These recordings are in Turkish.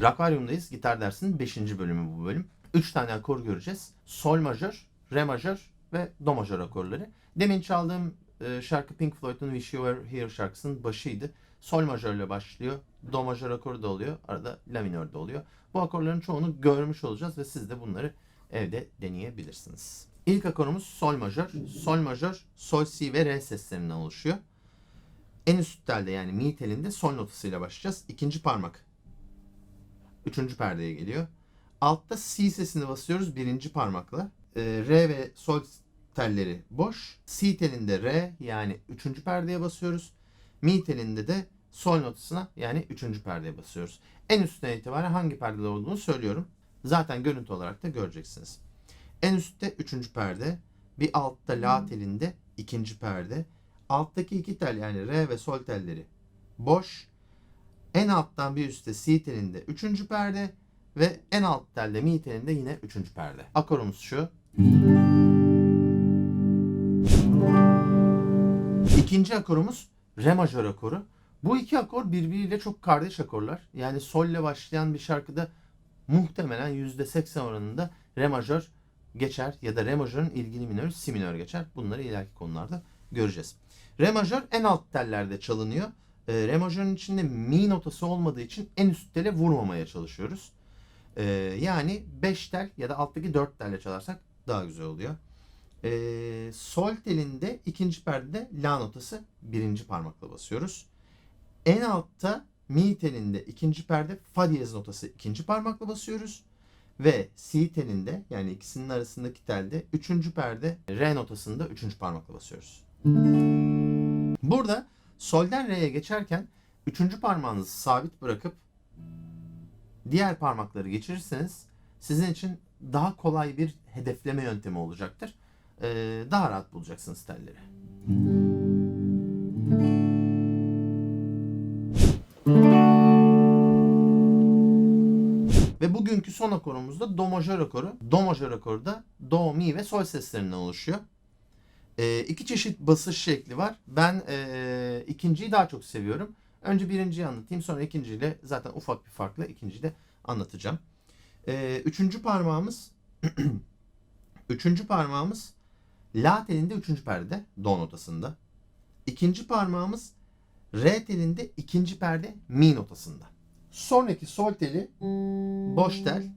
Rakvaryum'dayız. Gitar dersinin 5. bölümü bu bölüm. 3 tane akor göreceğiz. Sol majör, re majör ve do majör akorları. Demin çaldığım e, şarkı Pink Floyd'un Wish You Were Here şarkısının başıydı. Sol majörle başlıyor. Do majör akoru da oluyor. Arada la minör de oluyor. Bu akorların çoğunu görmüş olacağız ve siz de bunları evde deneyebilirsiniz. İlk akorumuz sol majör. Sol majör, sol si ve re seslerinden oluşuyor. En üst telde yani mi telinde sol notasıyla başlayacağız. İkinci parmak üçüncü perdeye geliyor. Altta si sesini basıyoruz birinci parmakla. Ee, re ve sol telleri boş. Si telinde re yani üçüncü perdeye basıyoruz. Mi telinde de sol notasına yani üçüncü perdeye basıyoruz. En üstten itibaren hangi perdede olduğunu söylüyorum. Zaten görüntü olarak da göreceksiniz. En üstte üçüncü perde. Bir altta la telinde ikinci perde. Alttaki iki tel yani re ve sol telleri boş. En alttan bir üstte si telinde üçüncü perde ve en alt telde mi telinde yine üçüncü perde. Akorumuz şu. İkinci akorumuz re majör akoru. Bu iki akor birbiriyle çok kardeş akorlar. Yani sol ile başlayan bir şarkıda muhtemelen %80 oranında re majör geçer ya da re majörün ilgili minörü si minör geçer. Bunları ileriki konularda göreceğiz. Re majör en alt tellerde çalınıyor. E, re majörün içinde mi notası olmadığı için en üst tele vurmamaya çalışıyoruz. E, yani 5 tel ya da alttaki 4 telle çalarsak daha güzel oluyor. E, sol telinde ikinci perdede la notası birinci parmakla basıyoruz. En altta mi telinde ikinci perde fa diyez notası ikinci parmakla basıyoruz. Ve si telinde yani ikisinin arasındaki telde üçüncü perde re notasında üçüncü parmakla basıyoruz. Burada solden re'ye geçerken üçüncü parmağınızı sabit bırakıp diğer parmakları geçirirseniz sizin için daha kolay bir hedefleme yöntemi olacaktır. Ee, daha rahat bulacaksınız telleri. Ve bugünkü son akorumuz da do majör akoru. Do majör akoru da do, mi ve sol seslerinden oluşuyor. Ee, iki çeşit basış şekli var. Ben ee, ikinciyi daha çok seviyorum. Önce birinciyi anlatayım sonra ikinciyle zaten ufak bir farkla ikinciyi de anlatacağım. Ee, üçüncü parmağımız üçüncü parmağımız la telinde üçüncü perde do notasında. İkinci parmağımız re telinde ikinci perde mi notasında. Sonraki sol teli boş tel.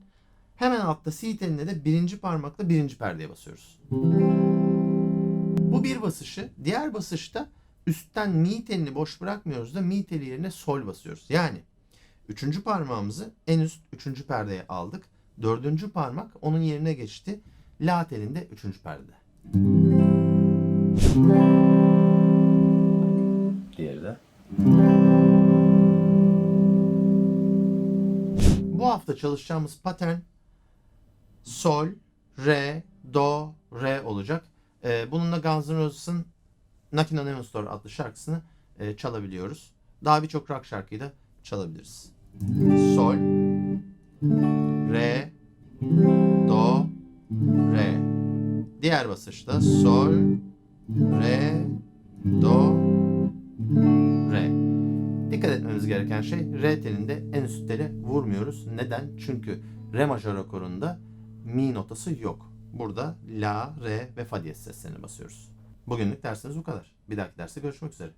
Hemen altta si telinde de birinci parmakla birinci perdeye basıyoruz. Bu bir basışı. Diğer basışta üstten mi telini boş bırakmıyoruz da mi teli yerine sol basıyoruz. Yani üçüncü parmağımızı en üst üçüncü perdeye aldık. Dördüncü parmak onun yerine geçti. La telinde üçüncü perde. Diğeri de. Bu hafta çalışacağımız patern sol, re, do, re olacak. Ee, bununla Guns N' Roses'ın Knockin' on Heaven's Door adlı şarkısını e, çalabiliyoruz. Daha birçok rock şarkıyı da çalabiliriz. Sol, re, do, re. Diğer basışta sol, re, do, re. Dikkat etmemiz gereken şey re telinde en üst tele vurmuyoruz. Neden? Çünkü re majör akorunda mi notası yok. Burada la, re ve fa diyez seslerini basıyoruz. Bugünlük dersimiz bu kadar. Bir dahaki derste görüşmek üzere.